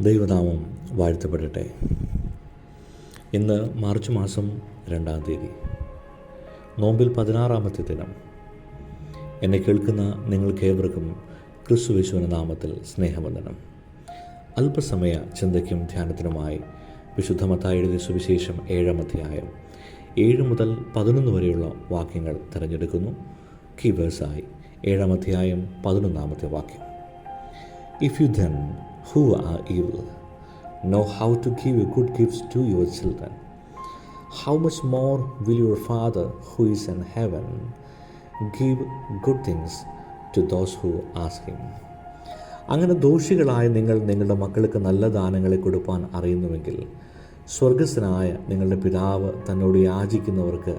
ദൈവനാമം വാഴ്ത്തപ്പെടട്ടെ. ഇന്ന് മാർച്ച് മാസം രണ്ടാം തീയതി. നോമ്പിൽ പതിനാറാമത്തെ ദിനം. എന്നെ കേൾക്കുന്ന നിങ്ങൾക്കേവർക്കും ക്രിസ്തുവിശുവിന്റെ നാമത്തിൽ സ്നേഹവന്ദനം. അല്പസമയ ചിന്തയ്ക്കും ധ്യാനത്തിനുമായി വിശുദ്ധമത്തായി എഴുതിയ സുവിശേഷം ഏഴാം അധ്യായം ഏഴ് മുതൽ പതിനൊന്ന് വരെയുള്ള വാക്യങ്ങൾ തിരഞ്ഞെടുക്കുന്നു. കീവേഴ്സായി ഏഴാം അധ്യായം പതിനൊന്നാമത്തെ വാക്യം. If you then, who are evil, know how to give good gifts to your children, how much more will your Father who is in heaven give good things to those who ask him? അങ്ങനെ ദോഷികളായ നിങ്ങൾ നിങ്ങളുടെ മക്കൾക്ക് നല്ല ദാനങ്ങളെ കൊടുപ്പാൻ അറിയുന്നുവെങ്കിൽ സ്വർഗസ്ഥനായ നിങ്ങളുടെ പിതാവ് തന്നോട് യാചിക്കുന്നവർക്ക്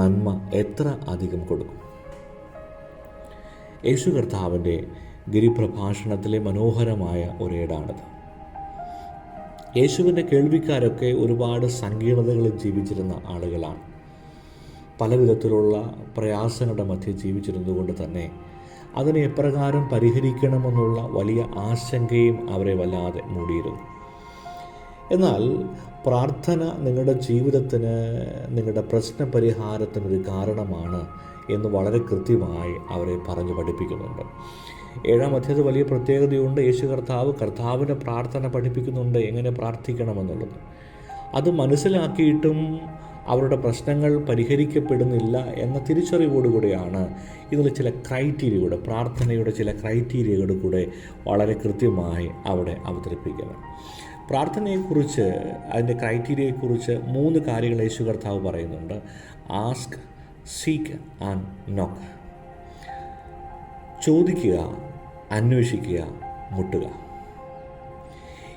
നന്മ എത്ര അധികം കൊടുക്കും യേശു കർത്താവിന്റെ ഗിരിപ്രഭാഷണത്തിലെ മനോഹരമായ ഒരേടാണിത്. യേശുവിന്റെ കേൾവിക്കാരൊക്കെ ഒരുപാട് സങ്കീർണതകളിൽ ജീവിച്ചിരുന്ന ആളുകളാണ്. പല വിധത്തിലുള്ള പ്രയാസങ്ങളുടെ മധ്യ ജീവിച്ചിരുന്നതുകൊണ്ട് തന്നെ അതിനെ എപ്രകാരം പരിഹരിക്കണമെന്നുള്ള വലിയ ആശങ്കയും അവരെ വല്ലാതെ മൂടിയിരുന്നു. എന്നാൽ പ്രാർത്ഥന നിങ്ങളുടെ ജീവിതത്തിന് നിങ്ങളുടെ പ്രശ്ന പരിഹാരത്തിനൊരു കാരണമാണ് എന്ന് വളരെ കൃത്യമായി അവരെ പറഞ്ഞു പഠിപ്പിക്കുന്നുണ്ട്. ഏഴാം അധ്യായത്തിൽ വലിയ പ്രത്യേകതയുണ്ട്. യേശു കർത്താവ് കർത്താവിന്റെ പ്രാർത്ഥന പഠിപ്പിക്കുന്നുണ്ട്. എങ്ങനെ പ്രാർത്ഥിക്കണമെന്നുള്ളത്. അത് മനസ്സിലാക്കിയിട്ടും അവരുടെ പ്രശ്നങ്ങൾ പരിഹരിക്കപ്പെടുന്നില്ല എന്ന തിരിച്ചറിവോടുകൂടിയാണ് ഇതിൽ ചില ക്രൈറ്റീരിയ ക്രൈറ്റീരിയയുടെ പ്രാർത്ഥനയുടെ ചില ക്രൈറ്റീരിയകൾ കൂടെ വളരെ കൃത്യമായി അവിടെ അവതരിപ്പിക്കുന്നത്. പ്രാർത്ഥനയെക്കുറിച്ച് അതിന്റെ ക്രൈറ്റീരിയയെക്കുറിച്ച് മൂന്ന് കാര്യങ്ങൾ യേശു കർത്താവ് പറയുന്നുണ്ട്. ആസ്ക് സീക്ക് ആൻഡ് നോക്ക്. ചോദിക്കുക അന്വേഷിക്കുക മുട്ടുക.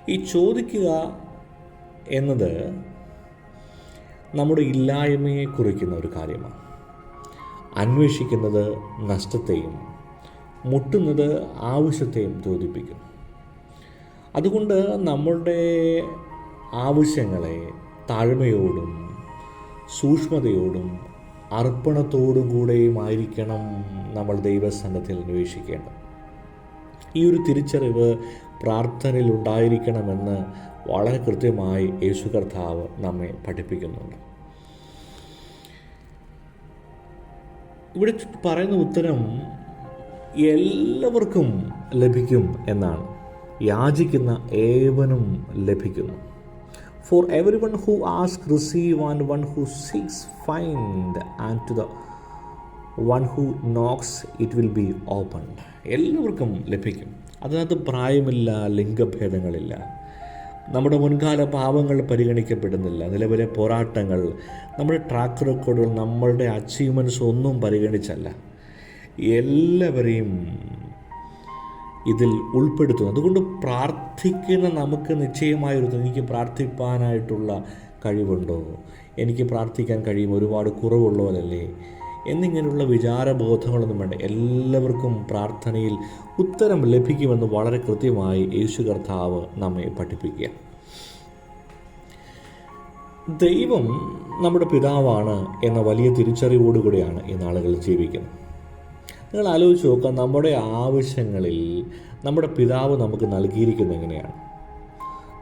ഈ ചോദിക്കുക എന്നത് നമ്മുടെ ഇല്ലായ്മയെ കുറിക്കുന്ന ഒരു കാര്യമാണ്. അന്വേഷിക്കുന്നത് നഷ്ടത്തെയും മുട്ടുന്നത് ആവശ്യത്തെയും തോന്നിപ്പിക്കും അതുകൊണ്ട് നമ്മളുടെ ആവശ്യങ്ങളെ താഴ്മയോടും സൂക്ഷ്മതയോടും അർപ്പണത്തോടും കൂടെയുമായിരിക്കണം നമ്മൾ ദൈവസംഘത്തിൽ അന്വേഷിക്കേണ്ടത് ഈ ഒരു തിരിച്ചറിവ് പ്രാർത്ഥനയിൽ ഉണ്ടായിരിക്കണമെന്ന് വളരെ കൃത്യമായി യേശു കർത്താവ് നമ്മെ പഠിപ്പിക്കുന്നുണ്ട്. ഇവിടെ പറയുന്ന ഉത്തരം എല്ലാവർക്കും ലഭിക്കും എന്നാണ്. യാചിക്കുന്ന ഏവനും ലഭിക്കുന്നു. For every one who ask receive and one who seeks find and to the one who knocks it will be open എല്ലാവർക്കും ലഭിക്കും. അതിനകത്ത് പ്രായമില്ല ലിംഗഭേദങ്ങളില്ല. നമ്മുടെ മുൻകാല പാവങ്ങൾ പരിഗണിക്കപ്പെടുന്നില്ല. നിലവിലെ പോരാട്ടങ്ങൾ നമ്മുടെ ട്രാക്ക് റെക്കോർഡുകൾ നമ്മളുടെ അച്ചീവ്മെന്റ്സ് ഒന്നും പരിഗണിച്ചല്ല. എല്ലാവരെയും ഇതിൽ ഉൾപ്പെടുത്തുന്നു. അതുകൊണ്ട് പ്രാർത്ഥിക്കുന്ന നമുക്ക് നിശ്ചയമായൊരു എനിക്ക് പ്രാർത്ഥിപ്പാനായിട്ടുള്ള കഴിവുണ്ടോ? എനിക്ക് പ്രാർത്ഥിക്കാൻ കഴിയും ഒരുപാട് കുറവുള്ളവരല്ലേ? എന്നിങ്ങനെയുള്ള വിചാരബോധങ്ങളൊന്നും വേണ്ട. എല്ലാവർക്കും പ്രാർത്ഥനയിൽ ഉത്തരം ലഭിക്കുമെന്ന് വളരെ കൃത്യമായി യേശു കർത്താവ് നമ്മെ പഠിപ്പിക്കുക. ദൈവം നമ്മുടെ പിതാവാണ് എന്ന വലിയ തിരിച്ചറിവോടുകൂടിയാണ് ഈ നാളുകളിൽ ജീവിക്കുന്നത്. നിങ്ങൾ ആലോചിച്ച് നോക്കുക നമ്മുടെ ആവശ്യങ്ങളിൽ നമ്മുടെ പിതാവ് നമുക്ക് നൽകിയിരിക്കുന്നത് എങ്ങനെയാണ്?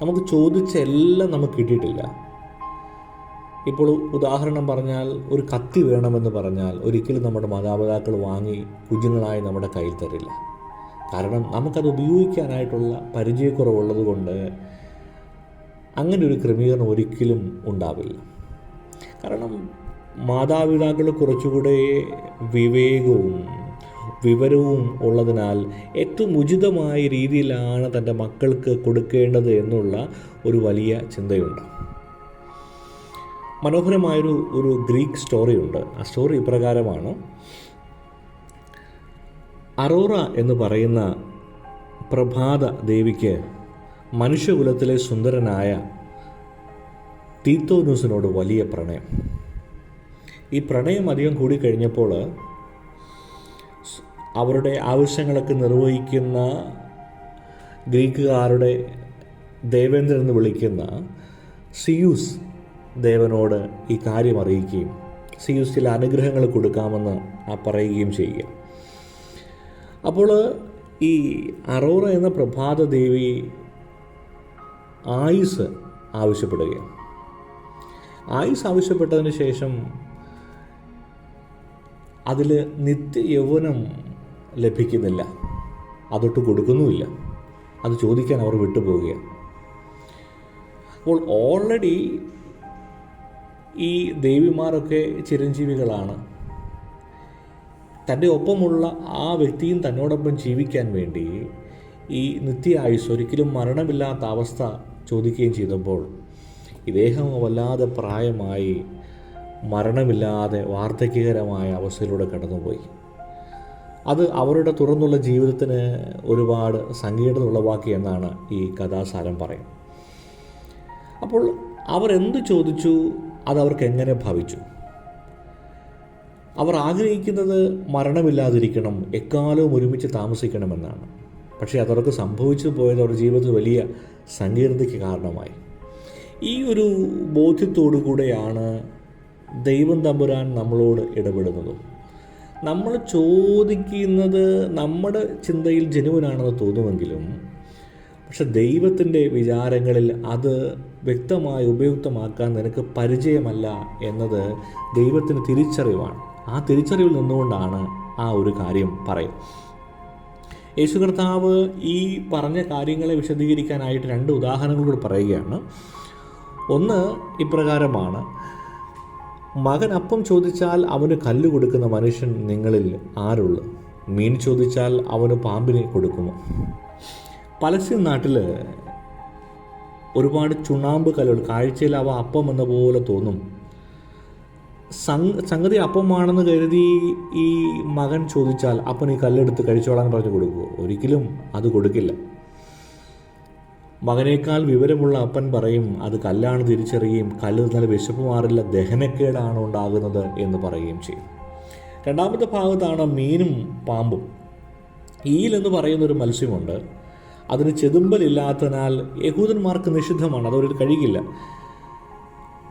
നമുക്ക് ചോദിച്ച എല്ലാം നമുക്ക് കിട്ടിയിട്ടില്ല. ഇപ്പോൾ ഉദാഹരണം പറഞ്ഞാൽ ഒരു കത്തി വേണമെന്ന് പറഞ്ഞാൽ ഒരിക്കലും നമ്മുടെ മാതാപിതാക്കൾ വാങ്ങി കുഞ്ഞുങ്ങളായി നമ്മുടെ കയ്യിൽ തരില്ല. കാരണം നമുക്കത് ഉപയോഗിക്കാനായിട്ടുള്ള പരിചയക്കുറവുള്ളത് കൊണ്ട് അങ്ങനെ ഒരു ക്രമീകരണം ഒരിക്കലും ഉണ്ടാവില്ല. കാരണം മാതാപിതാക്കൾ കുറച്ചുകൂടെ വിവേകവും വിവരവും ഉള്ളതിനാൽ ഏറ്റവും ഉചിതമായ രീതിയിലാണ് തന്റെ മക്കൾക്ക് കൊടുക്കേണ്ടത് എന്നുള്ള ഒരു വലിയ ചിന്തയുണ്ട്. മനോഹരമായൊരു ഒരു ഗ്രീക്ക് സ്റ്റോറിയുണ്ട്. ആ സ്റ്റോറി ഇപ്രകാരമാണ്. അറോറ എന്ന് പറയുന്ന പ്രഭാത ദേവിക്ക് മനുഷ്യകുലത്തിലെ സുന്ദരനായ തീത്തോനൂസിനോട് വലിയ പ്രണയം. ഈ പ്രണയം അധികം കൂടിക്കഴിഞ്ഞപ്പോൾ അവരുടെ ആവശ്യങ്ങളൊക്കെ നിർവഹിക്കുന്ന ഗ്രീക്കുകാരുടെ ദേവേന്ദ്രൻ എന്ന് വിളിക്കുന്ന സിയൂസ് ദേവനോട് ഈ കാര്യം അറിയിക്കുകയും സിയൂസ് ചില അനുഗ്രഹങ്ങൾ കൊടുക്കാമെന്ന് ആ പറയുകയും ചെയ്യുക. അപ്പോൾ ഈ അറോറ എന്ന പ്രഭാത ദേവി ആയുസ് ആവശ്യപ്പെടുകയാണ്. ആയുസ് ആവശ്യപ്പെട്ടതിന് ശേഷം അതിൽ നിത്യ യൗവനം ലഭിക്കുന്നില്ല. അതൊട്ട് കൊടുക്കുന്നുമില്ല. അത് ചോദിക്കാൻ അവർ വിട്ടുപോവുകയാണ്. അപ്പോൾ ഓൾറെഡി ഈ ദേവിമാരൊക്കെ ചിരഞ്ജീവികളാണ്. തന്റെ ഒപ്പമുള്ള ആ വ്യക്തിയും തന്നോടൊപ്പം ജീവിക്കാൻ വേണ്ടി ഈ നിത്യ ആയുസ് ഒരിക്കലും മരണമില്ലാത്ത അവസ്ഥ ചോദിക്കുകയും ചെയ്തപ്പോൾ ഇദ്ദേഹം വല്ലാതെ പ്രായമായി മരണമില്ലാതെ വാർദ്ധക്യകരമായ അവസ്ഥയിലൂടെ കടന്നുപോയി. അത് അവരുടെ തുറന്നുള്ള ജീവിതത്തിന് ഒരുപാട് സങ്കീർണത ഉളവാക്കി എന്നാണ് ഈ കഥാസാരം പറയുന്നത്. അപ്പോൾ അവർ എന്ത് ചോദിച്ചു? അവർക്ക് എങ്ങനെ ഭവിച്ചു? അവർ ആഗ്രഹിക്കുന്നത് മരണമില്ലാതിരിക്കണം എക്കാലവും ഒരുമിച്ച് താമസിക്കണമെന്നാണ്. പക്ഷേ അതവർക്ക് സംഭവിച്ചു പോയത് അവരുടെ ജീവിതത്തിൽ വലിയ സങ്കീർണതയ്ക്ക് കാരണമായി. ഈ ഒരു ബോധ്യത്തോടു കൂടെയാണ് ദൈവം തമ്പുരാൻ നമ്മളോട് ഇടപെടുന്നതും. നമ്മൾ ചോദിക്കുന്നത് നമ്മുടെ ചിന്തയിൽ ജനുവനാണെന്ന് തോന്നുമെങ്കിലും പക്ഷെ ദൈവത്തിന്റെ വിചാരങ്ങളിൽ അത് വ്യക്തമായി ഉപയുക്തമാക്കാൻ നിനക്ക് പരിചയമല്ല എന്നത് ദൈവത്തിന് തിരിച്ചറിവാണ്. ആ തിരിച്ചറിവിൽ നിന്നുകൊണ്ടാണ് ആ ഒരു കാര്യം പറയും യേശു കർത്താവ് ഈ പറഞ്ഞ കാര്യങ്ങളെ വിശദീകരിക്കാനായിട്ട് രണ്ട് ഉദാഹരണങ്ങളോട് പറയുകയാണ്. ഒന്ന് ഇപ്രകാരമാണ് മകൻ അപ്പം ചോദിച്ചാൽ അവന് കല്ല് കൊടുക്കുന്ന മനുഷ്യൻ നിങ്ങളിൽ ആരുള്ളു? മീൻ ചോദിച്ചാൽ അവന് പാമ്പിനെ കൊടുക്കുമോ? പലസ്തീൻ നാട്ടിൽ ഒരുപാട് ചുണ്ണാമ്പ് കല്ലുകൾ കാഴ്ചയിൽ അവ അപ്പം എന്ന പോലെ തോന്നും. സംഗതി അപ്പമാണെന്ന് കരുതി ഈ മകൻ ചോദിച്ചാൽ അപ്പൻ ഈ കല്ലെടുത്ത് കഴിച്ചോളാൻ പറഞ്ഞു കൊടുക്കുമോ ഒരിക്കലും അത് കൊടുക്കില്ല. മകനേക്കാൾ വിവരമുള്ള അപ്പൻ പറയും അത് കല്ലാണ് തിരിച്ചറിയുകയും കല്ല് നല്ല വിശപ്പ് മാറില്ല ദഹനക്കേടാണ് ഉണ്ടാകുന്നത് എന്ന് പറയുകയും ചെയ്യും. രണ്ടാമത്തെ ഭാഗത്താണ് മീനും പാമ്പും. ഈൽ എന്ന് പറയുന്ന ഒരു മത്സ്യമുണ്ട്. അതിന് ചെതുമ്പലില്ലാത്തതിനാൽ യഹൂദന്മാർക്ക് നിഷിദ്ധമാണ് അതവർ കഴിക്കില്ല.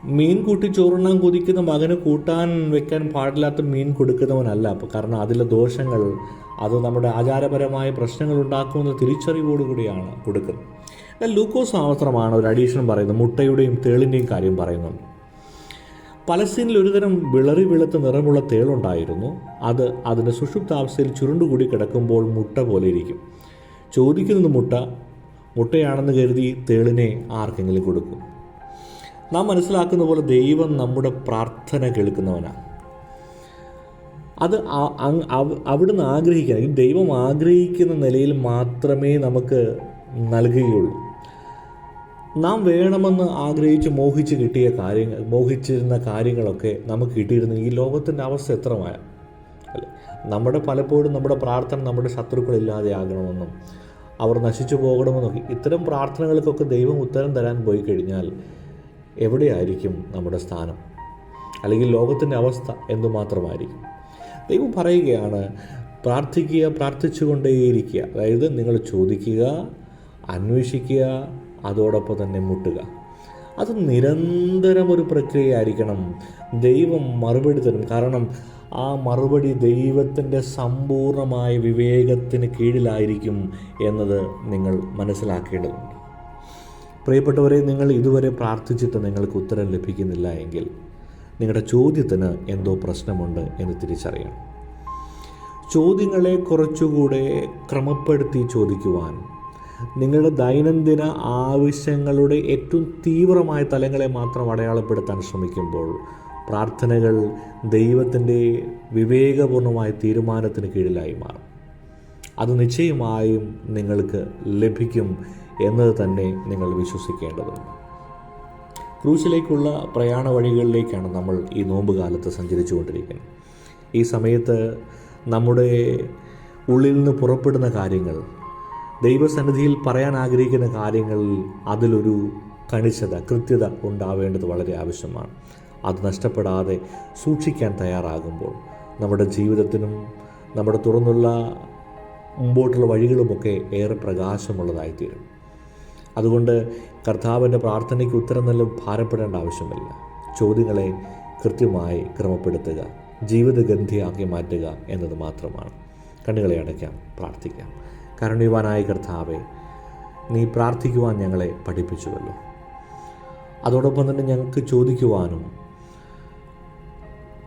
മീൻ കൂട്ടി ചോറുണ്ണാൻ കൊതിക്കുന്ന മകന് കൂട്ടാൻ വെക്കാൻ പാടില്ലാത്ത മീൻ കൊടുക്കുന്നവനല്ല അപ്പോൾ കാരണം അതിലെ ദോഷങ്ങൾ അത് നമ്മുടെ ആചാരപരമായ പ്രശ്നങ്ങൾ ഉണ്ടാക്കുമെന്ന തിരിച്ചറിവോടുകൂടിയാണ് കൊടുക്കുന്നത്. എന്നാൽ ലൂക്കോസ് മാത്രമാണ് ഒരു അഡീഷൻ പറയുന്നത് മുട്ടയുടെയും തേളിന്റെയും കാര്യം പറയുന്നുണ്ട് പലസ്തീനിൽ ഒരുതരം വിളറി വെളുത്ത നിറമുള്ള തേളുണ്ടായിരുന്നു അത് അതിന്റെ സുഷുപ്താവസ്ഥയിൽ ചുരുണ്ടുകൂടി കിടക്കുമ്പോൾ മുട്ട പോലെ ഇരിക്കും. ചോദിക്കുന്നത് മുട്ട മുട്ടയാണെന്ന് കരുതി തേളിനെ ആർക്കെങ്കിലും കൊടുക്കും? നാം മനസ്സിലാക്കുന്ന പോലെ ദൈവം നമ്മുടെ പ്രാർത്ഥന കേൾക്കുന്നവനാണ്. അത് അവിടുന്ന് ആഗ്രഹിക്കുക ദൈവം ആഗ്രഹിക്കുന്ന നിലയിൽ മാത്രമേ നമുക്ക് നൽകുകയുള്ളൂ. നാം വേണമെന്ന് ആഗ്രഹിച്ച് മോഹിച്ച് കിട്ടിയ കാര്യങ്ങൾ മോഹിച്ചിരുന്ന കാര്യങ്ങളൊക്കെ നമുക്ക് കിട്ടിയിരുന്ന. ഈ ലോകത്തിന്റെ അവസ്ഥ എത്രമായ അല്ലേ? നമ്മുടെ പലപ്പോഴും നമ്മുടെ പ്രാർത്ഥന നമ്മുടെ ശത്രുക്കളില്ലാതെ ആകണമെന്നും അവർ നശിച്ചു പോകണമെന്നൊക്കെ ഇത്തരം പ്രാർത്ഥനകൾക്കൊക്കെ ദൈവം ഉത്തരം തരാൻ പോയി കഴിഞ്ഞാൽ എവിടെയായിരിക്കും നമ്മുടെ സ്ഥാനം? അല്ലെങ്കിൽ ലോകത്തിന്റെ അവസ്ഥ എന്തുമാത്രമായിരിക്കും? ദൈവം പറയുകയാണ് പ്രാർത്ഥിക്കുക പ്രാർത്ഥിച്ചുകൊണ്ടേയിരിക്കുക. അതായത് നിങ്ങൾ ചോദിക്കുക അന്വേഷിക്കുക അതോടൊപ്പം തന്നെ മുട്ടുക. അത് നിരന്തരം ഒരു പ്രക്രിയ ആയിരിക്കണം ദൈവം മറുപടി തരും. കാരണം ആ മറുപടി ദൈവത്തിന്റെ സമ്പൂർണമായ വിവേകത്തിന് കീഴിലായിരിക്കും എന്നത് നിങ്ങൾ മനസ്സിലാക്കേണ്ടതുണ്ട്. പ്രിയപ്പെട്ടവരെ നിങ്ങൾ ഇതുവരെ പ്രാർത്ഥിച്ചിട്ട് നിങ്ങൾക്ക് ഉത്തരം ലഭിക്കുന്നില്ല എങ്കിൽ നിങ്ങളുടെ ചോദ്യത്തിന് എന്തോ പ്രശ്നമുണ്ട് എന്ന് തിരിച്ചറിയണം. ചോദ്യങ്ങളെ കുറച്ചുകൂടെ ക്രമപ്പെടുത്തി ചോദിക്കുവാൻ നിങ്ങളുടെ ദൈനംദിന ആവശ്യങ്ങളുടെ ഏറ്റവും തീവ്രമായ തലങ്ങളെ മാത്രം അടയാളപ്പെടുത്താൻ ശ്രമിക്കുമ്പോൾ പ്രാർത്ഥനകൾ ദൈവത്തിന്റെ വിവേകപൂർണമായ തീരുമാനത്തിന് കീഴിലായി മാറും. അത് നിശ്ചയമായും നിങ്ങൾക്ക് ലഭിക്കും എന്നത് തന്നെ നിങ്ങൾ വിശ്വസിക്കേണ്ടതുണ്ട്. ക്രൂസിലേക്കുള്ള പ്രയാണ വഴികളിലേക്കാണ് നമ്മൾ ഈ നോമ്പ് കാലത്ത് സഞ്ചരിച്ചു കൊണ്ടിരിക്കുന്നത് ഈ സമയത്ത് നമ്മുടെ ഉള്ളിൽ നിന്ന് പുറപ്പെടുന്ന കാര്യങ്ങൾ ദൈവസന്നിധിയിൽ പറയാൻ ആഗ്രഹിക്കുന്ന കാര്യങ്ങളിൽ അതിലൊരു കണിശത കൃത്യത ഉണ്ടാവേണ്ടത് വളരെ ആവശ്യമാണ്. അത് നഷ്ടപ്പെടാതെ സൂക്ഷിക്കാൻ തയ്യാറാകുമ്പോൾ നമ്മുടെ ജീവിതത്തിനും നമ്മുടെ തുറന്നുള്ള മുമ്പോട്ടുള്ള വഴികളുമൊക്കെ ഏറെ പ്രകാശമുള്ളതായിത്തീരും. അതുകൊണ്ട് കർത്താവിന്റെ പ്രാർത്ഥനയ്ക്ക് ഉത്തരം നല്ല ഭാരപ്പെടേണ്ട ആവശ്യമില്ല. ചോദ്യങ്ങളെ കൃത്യമായി ക്രമപ്പെടുത്തുക ജീവിതഗന്ധിയാക്കി മാറ്റുക എന്നത് മാത്രമാണ്. കണ്ണുകളെ അടയ്ക്കാം പ്രാർത്ഥിക്കാം. കരുണ്യവാനായ കർത്താവെ നീ പ്രാർത്ഥിക്കുവാൻ ഞങ്ങളെ പഠിപ്പിച്ചുവല്ലോ. അതോടൊപ്പം തന്നെ ഞങ്ങൾക്ക് ചോദിക്കുവാനും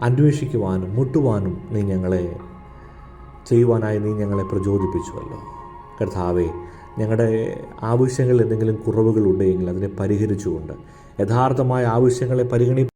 അന്വേഷിക്കുവാനും മുട്ടുവാനും നീ ഞങ്ങളെ ചെയ്യുവാനായി നീ ഞങ്ങളെ പ്രചോദിപ്പിച്ചുവല്ലോ. കർത്താവെ ഞങ്ങളുടെ ആവശ്യങ്ങളിൽ എന്തെങ്കിലും കുറവുകളുണ്ടെങ്കിൽ അതിനെ പരിഹരിച്ചുകൊണ്ട് യഥാർത്ഥമായ ആവശ്യങ്ങളെ പരിഗണി